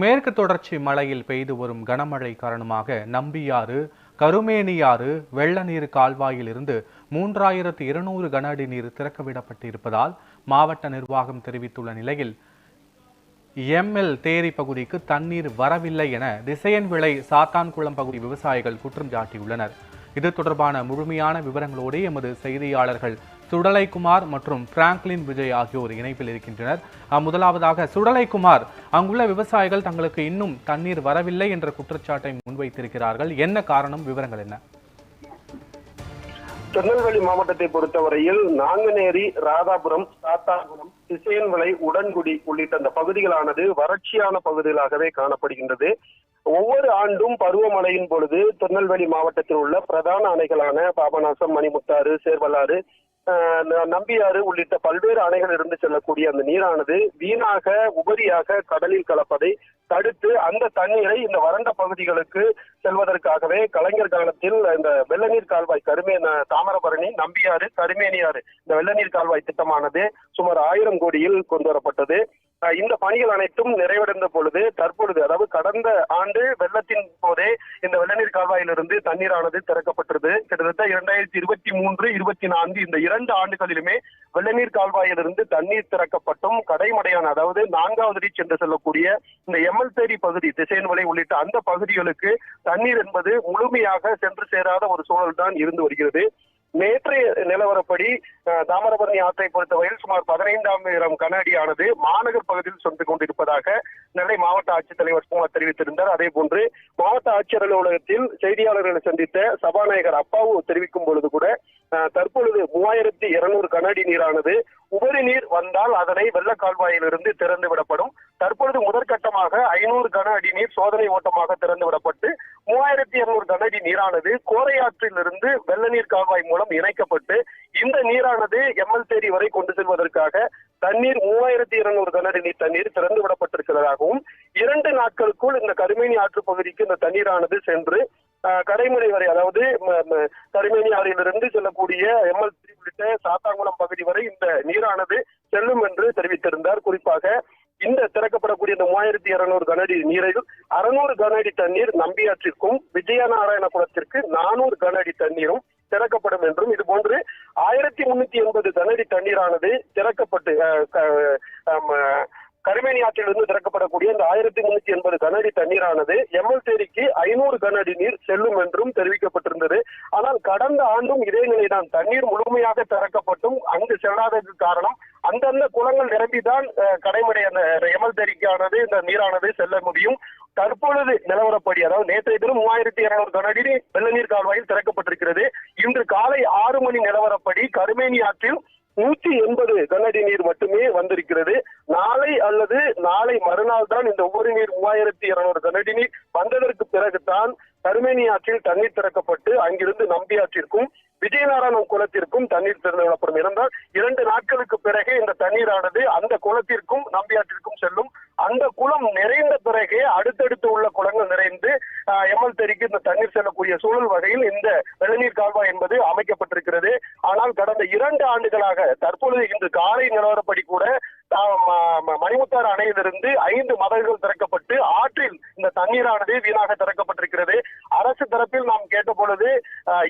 மேற்கு தொடர்ச்சி மலையில் பெய்து வரும் கனமழை காரணமாக நம்பியாறு கருமேனியாறு வெள்ள நீர் கால்வாயில் இருந்து மூன்றாயிரத்து இருநூறு கன அடி நீர் திறக்கவிடப்பட்டிருப்பதால் மாவட்ட நிர்வாகம் தெரிவித்துள்ள நிலையில் எம்எல் தேரி பகுதிக்கு தண்ணீர் வரவில்லை என திசையன் விளை சாத்தான்குளம் பகுதி விவசாயிகள் குற்றம் சாட்டியுள்ளனர். இது தொடர்பான முழுமையான விவரங்களோடு எமது செய்தியாளர்கள் சுடலைக்குமார் மற்றும் பிராங்க்லின் விஜய் ஆகியோர் இணைப்பில் இருக்கின்றனர். முதலாவதாக சுடலைக்குமார் அங்குள்ள விவசாயிகள் தங்களுக்கு இன்னும் தண்ணீர் வரவில்லை என்ற குற்றச்சாட்டை முன்வைத்திருக்கிறார்கள். என்ன காரணம்? விவரங்கள் என்ன? திருநெல்வேலி மாவட்டத்தை பொறுத்தவரையில் நாங்குநேரி ராதாபுரம் சாத்தாபுரம் திசையன்விளை உடன்குடி உள்ளிட்ட அந்த பகுதிகளானது வறட்சியான பகுதிகளாகவே காணப்படுகின்றது. ஒவ்வொரு ஆண்டும் பருவமழையின் பொழுது திருநெல்வேலி மாவட்டத்தில் உள்ள பிரதான அணைகளான பாபநாசம் மணிமுத்தாறு சேர்வலாறு நம்பியாறு உள்ளிட்ட பல்வேறு அணைகள் இருந்து செல்லக்கூடிய அந்த நீரானது வீணாக உபரியாக கடலில் கலப்பதை தடுத்து அந்த தண்ணீரை இந்த வறண்ட பகுதிகளுக்கு செல்வதற்காகவே கலைஞர் காலத்தில் இந்த வெள்ளநீர் கால்வாய் கருமே தாமரபரணி தாமிரபரணி நம்பியாறு கருமேனியாறு இந்த வெள்ளநீர் கால்வாய் திட்டமானது சுமார் ஆயிரம் கோடியில் கொண்டு வரப்பட்டது. இந்த பணிகள் அனைத்தும் நிறைவடைந்த பொழுது தற்பொழுது அதாவது கடந்த ஆண்டு வெள்ளத்தின் போதே இந்த வெள்ளநீர் கால்வாயிலிருந்து தண்ணீரானது திறக்கப்பட்டது. கிட்டத்தட்ட இரண்டாயிரத்தி இருபத்தி மூன்று இருபத்தி நான்கு இந்த இரண்டு ஆண்டுகளிலுமே வெள்ளநீர் கால்வாயிலிருந்து தண்ணீர் திறக்கப்பட்டும் கடைமடையான அதாவது நான்காவது ரீச் என்று சொல்லக்கூடிய இந்த எம்எல் பகுதி திசையன் வலை உள்ளிட்ட அந்த பகுதிகளுக்கு தண்ணீர் என்பது முழுமையாக சென்று சேராத ஒரு சூழல் தான் இருந்து வருகிறது. நேற்றைய நிலவரப்படி தாமிரபரணி ஆற்றை பொறுத்தவரையில் சுமார் பதினைந்தாயிரம் கன அடியானது மாநகர் பகுதியில் சென்று கொண்டிருப்பதாக நெல்லை மாவட்ட ஆட்சித்தலைவர் குமார் தெரிவித்திருந்தார். அதே போன்று மாவட்ட ஆட்சியர் அலுவலகத்தில் செய்தியாளர்களை சந்தித்த சபாநாயகர் அப்பாவு தெரிவிக்கும் பொழுது கூட தற்பொழுது மூவாயிரத்தி இருநூறு கனஅடி நீரானது உபரி நீர் வந்தால் அதனை வெள்ள கால்வாயிலிருந்து திறந்து விடப்படும் தற்பொழுது முதற்கட்டமாக ஐநூறு கன அடி நீர் சோதனை ஓட்டமாக திறந்து விடப்பட்டு மூவாயிரத்தி இருநூறு கன அடி நீரானது கோரையாற்றிலிருந்து வெள்ள நீர் கால்வாய் மூலம் இணைக்கப்பட்டு இந்த நீரானது எம்எல்சேரி வரை கொண்டு செல்வதற்காக தண்ணீர் மூவாயிரத்தி இருநூறு கன அடி நீர் தண்ணீர் திறந்து விடப்பட்டிருக்கிறதாகவும் இரண்டு நாட்களுக்குள் இந்த கருமேனி ஆற்று பகுதிக்கு இந்த தண்ணீரானது சென்று கடைமுறை வரை அதாவது கருமேனி ஆறிலிருந்து செல்லக்கூடிய எம்எல் உள்ளிட்ட சாத்தாங்குளம் பகுதி வரை இந்த நீரானது செல்லும் என்று தெரிவித்திருந்தார். குறிப்பாக இந்த திறக்கப்படக்கூடிய இந்த மூவாயிரத்தி இருநூறு கனஅடி நீரில் அறுநூறு கனஅடி தண்ணீர் நம்பியாற்றிற்கும் விஜயநாராயணபுரத்திற்கு நானூறு கனஅடி தண்ணீரும் திறக்கப்படும் என்றும் இது போன்று ஆயிரத்தி முன்னூத்தி எண்பது கனஅடி தண்ணீரானது திறக்கப்பட்டு அஹ், கருமேனி ஆற்றிலிருந்து திறக்கப்படக்கூடிய இந்த ஆயிரத்தி முன்னூத்தி எண்பது கனஅடி தண்ணீரானது எம்எல்சேரிக்கு ஐநூறு கனஅடி நீர் செல்லும் என்றும் தெரிவிக்கப்பட்டிருந்தது. ஆனால் கடந்த ஆண்டும் இதே நிலைதான். தண்ணீர் முழுமையாக திறக்கப்பட்டும் அங்கு செல்லாததற்கு காரணம் அந்தந்த குளங்கள் நிரம்பிதான் அஹ், கடைமடை அந்த எமல் தறிக்கானது இந்த நீரானது செல்ல முடியும். தற்பொழுது நிலவரப்படி அதாவது நேற்றைய தினம் மூவாயிரத்தி இருநூறு கனஅடி வெள்ள நீர் கால்வாயில் திறக்கப்பட்டிருக்கிறது. இன்று காலை ஆறு மணி நிலவரப்படி கருமேனி ஆற்றில் நூற்றி எண்பது கனஅடி நீர் மட்டுமே வந்திருக்கிறது. நாளை அல்லது நாளை மறுநாள் தான் இந்த உபரி நீர் மூவாயிரத்தி இருநூறு கனஅடி நீர் வந்ததற்கு பிறகுதான் கருமேனி ஆற்றில் தண்ணீர் திறக்கப்பட்டு அங்கிருந்து நம்பி ஆற்றிற்கும் விஜயநாராயணம் குளத்திற்கும் தண்ணீர் திறந்து விடப்படும் இருந்தால் இரண்டு நாட்களுக்கு பிறகு இந்த தண்ணீரானது அந்த குளத்திற்கும் நம்பியாற்றிற்கும் செல்லும். அந்த குளம் நிறைந்த பிறகே அடுத்தடுத்து உள்ள குளங்கள் நிறைந்து எம்எல் தெருக்கு இந்த தண்ணீர் செல்லக்கூடிய சூழல் வகையில் இந்த வெள்ளநீர் கால்வாய் என்பது அமைக்கப்பட்டிருக்கிறது. ஆனால் கடந்த இரண்டு ஆண்டுகளாக தற்பொழுது இன்று காலை நிலவரப்படி கூட மணிமுத்தாறு அணையிலிருந்து ஐந்து மதகுகள் திறக்கப்பட்டு ஆற்றில் இந்த தண்ணீரானது வீணாக திறக்கப்பட்டிருக்கிறது. அரசு தரப்பில் நாம் கேட்ட பொழுது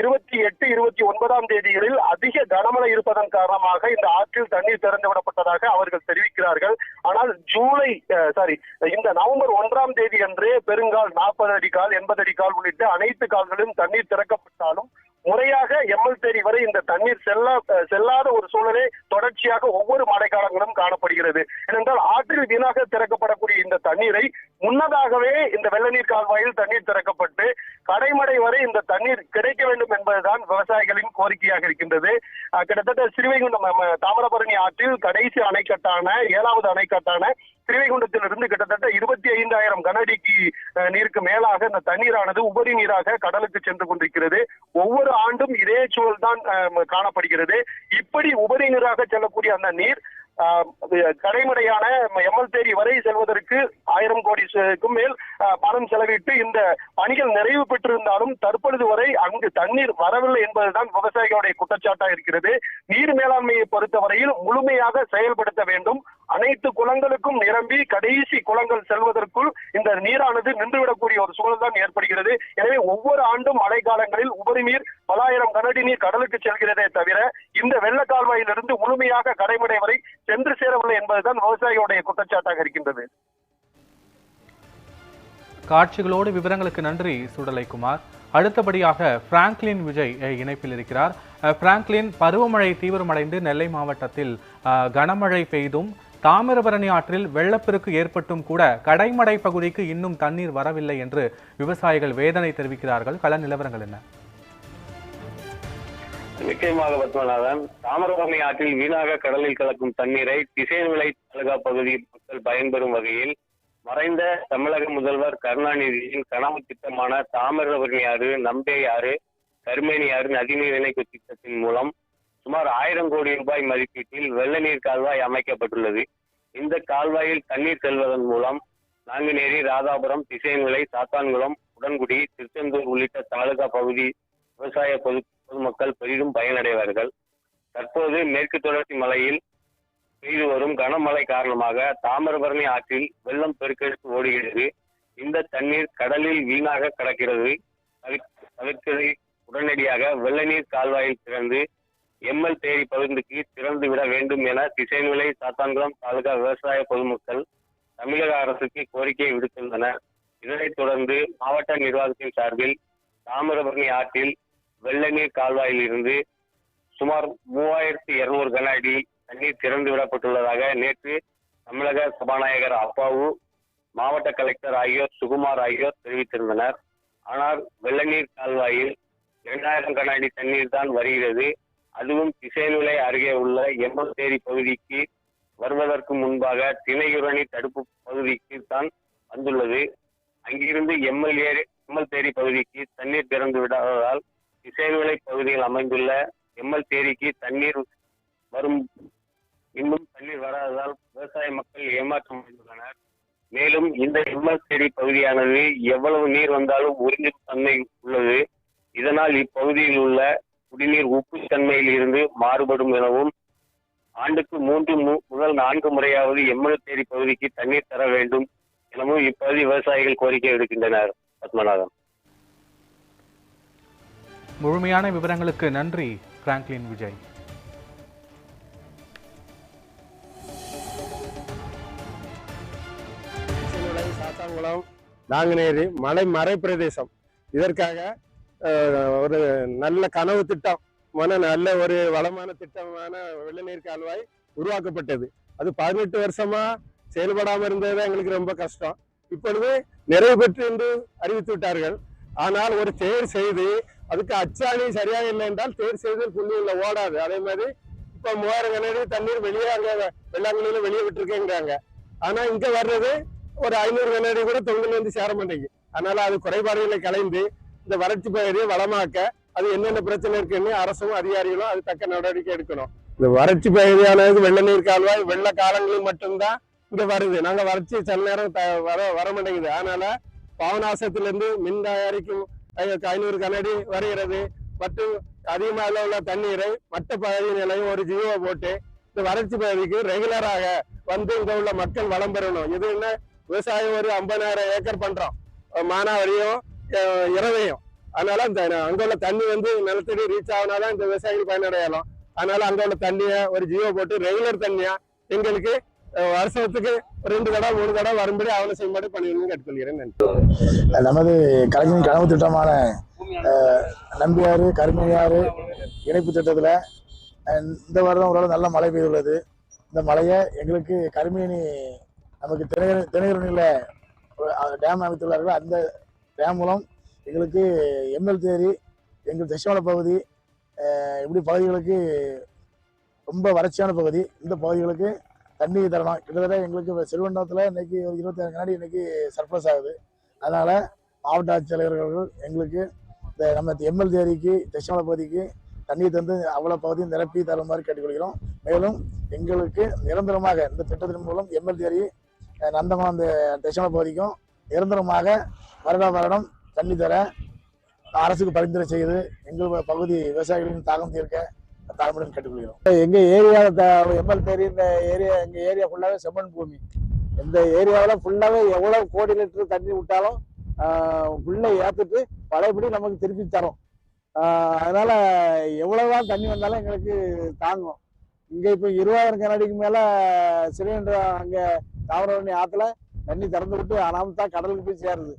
இருபத்தி எட்டு இருபத்தி ஒன்பதாம் தேதிகளில் அதிக கனமழை இருப்பதன் காரணமாக இந்த ஆற்றில் தண்ணீர் திறந்து விடப்பட்டதாக அவர்கள் தெரிவிக்கிறார்கள். ஆனால் ஜூலை சாரி இந்த நவம்பர் ஒன்றாம் தேதி அன்று பெருங்கால் நாற்பது அடி கால் எண்பது அடி கால் உள்ளிட்ட அனைத்து கால்களிலும் தண்ணீர் திறக்கப்பட்டாலும் முறையாக எம்எல் தேரி வரை இந்த தண்ணீர் செல்ல செல்லாத ஒரு சூழலே தொடர்ச்சியாக ஒவ்வொரு மழைக்காலங்களும் காணப்படுகிறது. ஏனென்றால் ஆற்றில் வீணாக திறக்கப்படக்கூடிய இந்த தண்ணீரை முன்னதாகவே இந்த வெள்ளநீர் கால்வாயில் தண்ணீர் திறக்கப்பட்டு கடைமடை வரை இந்த தண்ணீர் கிடைக்க வேண்டும் என்பதுதான் விவசாயிகளின் கோரிக்கையாக இருக்கின்றது. கிட்டத்தட்ட ஸ்ரீவைகுண்டம் தாமிரபரணி ஆற்றில் கடைசி அணைக்கட்டான ஏழாவது அணைக்கட்டான ஸ்ரீவைகுண்டத்திலிருந்து கிட்டத்தட்ட இருபத்தி ஐந்தாயிரம் கனஅடிக்கு நீருக்கு மேலாக இந்த தண்ணீரானது உபரி நீராக கடலுக்கு சென்று கொண்டிருக்கிறது. ஒவ்வொரு ஆண்டும் இதே சூழல் தான் காணப்படுகிறது. இப்படி உபரி நீராக செல்லக்கூடிய அந்த நீர் ஆஹ், கடைமடையான எம்எல் தேரி வரை செல்வதற்கு ஆயிரம் கோடிக்கும் மேல் பணம் செலவிட்டு இந்த பணிகள் நிறைவு பெற்றிருந்தாலும் தற்பொழுது வரை அங்கு தண்ணீர் வரவில்லை என்பதுதான் விவசாயிகளுடைய குற்றச்சாட்டாக இருக்கிறது. நீர் மேலாண்மையை பொறுத்தவரையில் முழுமையாக செயல்படுத்த வேண்டும். அனைத்து குளங்களுக்கும் நிரம்பி கடைசி குளங்கள் செல்வதற்குள் இந்த நீரானது நின்றுவிடக்கூடிய ஒரு சூழல் தான் ஏற்படுகிறது. எனவே ஒவ்வொரு ஆண்டும் மழை காலங்களில் உபரி நீர் பலாயிரம் கனடி நீர் கடலுக்கு செல்கிறதே தவிர இந்த வெள்ள கால்வாயிலிருந்து முழுமையாக கடைமடை வரை சென்று சேரவில்லை என்பதுதான் விவசாயிகளுடைய குற்றச்சாட்டாக இருக்கின்றது. காட்சிகளோடு விவரங்களுக்கு நன்றி சுடலைக்குமார் அடுத்தபடியாக பிராங்க்லின் விஜய் இணைப்பில் இருக்கிறார். பிராங்க்லின் பருவமழை தீவிரமடைந்து நெல்லை மாவட்டத்தில் கனமழை பெய்தும் தாமிரபரணி ஆற்றில் வெள்ளப்பெருக்கு ஏற்பட்டும் கூட கடைமடை பகுதிக்கு இன்னும் தண்ணீர் வரவில்லை என்று விவசாயிகள் வேதனை தெரிவிக்கிறார்கள். கள நிலவரங்கள் என்ன? நிச்சயமாக பத்மநாதன் தாமிரபரணி ஆற்றில் வீணாக கடலில் கலக்கும் தண்ணீரை திசைநிலை தாலுகா பகுதி மக்கள் பயன்பெறும் வகையில் மறைந்த தமிழக முதல்வர் கருணாநிதியின் கனவு திட்டமான தாமிரபரணி ஆறு நம்பே ஆறு கருமேனி ஆறு நதிநீர் இணைப்பு திட்டத்தின் மூலம் சுமார் ஆயிரம் கோடி ரூபாய் மதிப்பீட்டில் வெள்ள நீர் கால்வாய் அமைக்கப்பட்டுள்ளது. இந்த கால்வாயில் தண்ணீர் செல்வதன் மூலம் நாங்குநேரி ராதாபுரம் திசைநிலை சாத்தான்குளம் உடன்குடி திருச்செந்தூர் உள்ளிட்ட தாலுகா பகுதி விவசாய பொது பொதுமக்கள் பெரிதும் பயனடைவார்கள். தற்போது மேற்கு தொடர்ச்சி மலையில் பெய்து வரும் கனமழை காரணமாக தாமிரபரணி ஆற்றில் வெள்ளம் பெருக்கெடுத்து ஓடுகிறது. இந்த தண்ணீர் கடலில் வீணாக கிடக்கிறது. தவிர்க்கதை உடனடியாக வெள்ள நீர் கால்வாயில் திறந்து எம்எல் தேரி பகுதிக்கு திறந்து விட வேண்டும் என திசைநிலை சாத்தான்குளம் தாலுகா விவசாய பொதுமக்கள் தமிழக அரசுக்கு கோரிக்கை விடுத்துள்ளனர் இதனைத் தொடர்ந்து மாவட்ட நிர்வாகத்தின் சார்பில் தாமிரபரணி ஆற்றில் வெள்ள நீர் கால்வாயில் இருந்து சுமார் மூவாயிரத்தி இருநூறு கன அடி தண்ணீர் திறந்து விடப்பட்டுள்ளதாக நேற்று தமிழக சபாநாயகர் அப்பாவு மாவட்ட கலெக்டர் ஆகியோர் சுகுமார் ஆகியோர் தெரிவித்திருந்தனர். ஆனால் வெள்ள நீர் கால்வாயில் இரண்டாயிரம் கன அடி தண்ணீர் தான் வருகிறது. அதுவும் திசைநிலை அருகே உள்ள எம்மத்தேரி பகுதிக்கு வருவதற்கு முன்பாக திணையுரணி தடுப்பு பகுதிக்கு தான் வந்துள்ளது. அங்கிருந்து எம்எல்ஏ எம்எல் தேரி பகுதிக்கு தண்ணீர் திறந்து விடாததால் திசைநிலை பகுதியில் அமைந்துள்ள எம்எல் தேரிக்கு தண்ணீர் வரும் இன்னும் தண்ணீர் வராததால் விவசாய மக்கள் ஏமாற்றம் அடைந்துள்ளனர். மேலும் இந்த எம்எல் தேரி பகுதியானது எவ்வளவு நீர் வந்தாலும் உறிஞ்சும் தன்மை உள்ளது. இதனால் இப்பகுதியில் உள்ள குடிநீர் உப்பு தன்மையில் இருந்து மாறுபடும் எனவும் ஆண்டுக்கு மூன்று முதல் நான்கு முறையாவது எம்எல் தேரி பகுதிக்கு தண்ணீர் தர வேண்டும் எனவும் இப்பகுதி விவசாயிகள் கோரிக்கை விடுக்கின்றனர். பத்மநாதன். முழுமையான விவரங்களுக்கு நன்றி பிராங்க்லின் விஜய். நாங்குநேரி மலை மறை பிரதேசம் இதற்காக ஒரு நல்ல கனவு திட்டம் மன நல்ல ஒரு வளமான திட்டமான வெள்ளநீர் கால்வாய் உருவாக்கப்பட்டது. அது பதினெட்டு வருஷமா செயல்படாம இருந்தது எங்களுக்கு ரொம்ப கஷ்டம். இப்பொழுது நிறைவு பெற்று என்று அறிவித்து விட்டார்கள். ஆனால் ஒரு தேர் செய்து அதுக்கு அச்சாணி சரியாக இல்லை என்றால் தேர் செய்து புள்ளியில் ஓடாது. அதே மாதிரி இப்ப மூவாயிரம் கனடி தண்ணீர் வெளியே அங்க வெள்ளாங்கண்ணியில வெளியே விட்டுருக்கேங்கிறாங்க. ஆனா இங்க வர்றது ஒரு ஐநூறு கண்ணாடி கூட தொங்கல் வந்து சேர மாட்டேங்குது. அதனால அது குறைபாடுகளை கலைந்து இந்த வறட்சி பகுதியை வளமாக்க அது என்னென்ன பிரச்சனை இருக்குன்னு அரசும் அதிகாரிகளும் அது தக்க நடவடிக்கை எடுக்கணும். இந்த வறட்சி பகுதியானது வெள்ள நீர் கால்வாய் வெள்ள காலங்களில் மட்டும்தான் இங்க வருது. நாங்க வறட்சி சில நேரம் வர வர மாட்டேங்குது. அதனால பாவநாசத்திலிருந்து மின் தயாரிக்கும் ஐநூறு கனடி வருகிறது. மற்றும் அதிகமாக உள்ள தண்ணீரை மற்ற பகுதி நிலையம் ஒரு ஜீவோ போட்டு இந்த வறட்சி பகுதிக்கு ரெகுலராக வந்து இங்க உள்ள மக்கள் வளம் பெறணும். இது என்ன விவசாயம் ஒரு ஐம்பதாயிரம் ஏக்கர் பண்றோம். மானாவரியும் மானாவாரியும் இறவையும் அதனால இந்த அங்க உள்ள தண்ணி வந்து நிலத்தடி ரீச் ஆகினாதான் இந்த விவசாயிகள் பயனடையலாம். அதனால அங்க உள்ள தண்ணியை ஒரு ஜியோ போட்டு ரெகுலர் தண்ணியா எங்களுக்கு வருஷத்துக்கு ஒரு ரெண்டு தடவை மூணு தடவை வரும்படி அவனை செய்யும்படி பண்ணிடணும்னு கேட்டுக்கொள்கிறேன். நன்றி. நமது கலைஞரின் கனவு திட்டமான நம்பியாறு கருமையாறு இணைப்பு திட்டத்தில் இந்த வருடம் ஓரளவு நல்ல மழை பெய்துள்ளது. இந்த மழையை எங்களுக்கு கருமேனி நமக்கு திணை திணையரணியில் டேம் அமைத்துள்ளார்கள். அந்த டேம் மூலம் எங்களுக்கு எம்எல் தேரி எங்கள் தசிமலை பகுதி இப்படி பகுதிகளுக்கு ரொம்ப வறட்சியான பகுதி. இந்த பகுதிகளுக்கு தண்ணி தரணும் கிட்டத்தட்ட எங்களுக்கு செல்வண்டத்தில் இன்னைக்கு ஒரு இருபத்தாறு கண்ணாடி இன்னைக்கு சர்ப்ளஸ் ஆகுது. அதனால் மாவட்ட ஆட்சித்தலைவர்கள் எங்களுக்கு இந்த நம்ம எம்எல் தேரிக்கு தட்சிணமலை பகுதிக்கு தண்ணீர் தந்து அவ்வளோ பகுதியும் நிரப்பி தருமாறு கேட்டுக்கொள்கிறோம். மேலும் எங்களுக்கு நிரந்தரமாக இந்த திட்டத்தின் மூலம் எம்எல் தேரி அஹ், அந்த தட்சிணமலை பகுதிக்கும் நிரந்தரமாக வருடா வருடம் தண்ணி தர அரசுக்கு பரிந்துரை செய்து எங்கள் பகுதி விவசாயிகளின் தாகம் தீர்க்க தாழ்மையுடன் கேட்டுக்கொள்கிறோம். எங்க ஏரியாவில் எம்எல் தேரி இந்த ஏரியா எங்க ஏரியா ஃபுல்லாவே செம்மண் பூமி. இந்த ஏரியாவில் ஃபுல்லாவே எவ்வளவு கோடி லிட்டர் தண்ணி விட்டாலும் ஃபுல்லா ஏத்துட்டு பழையபடி நமக்கு திருப்பி தரும். அதனால் அதனால எவ்வளவுதான் தண்ணி வந்தாலும் எங்களுக்கு தாங்கும். இங்க இப்ப இருபதாயிரம் கனடிக்கு மேல சிலிண்டர் அங்க தாமிரபரணி ஆத்துல தண்ணி திறந்து விட்டு அனாமத்தா கடலுக்கு போய் சேருது.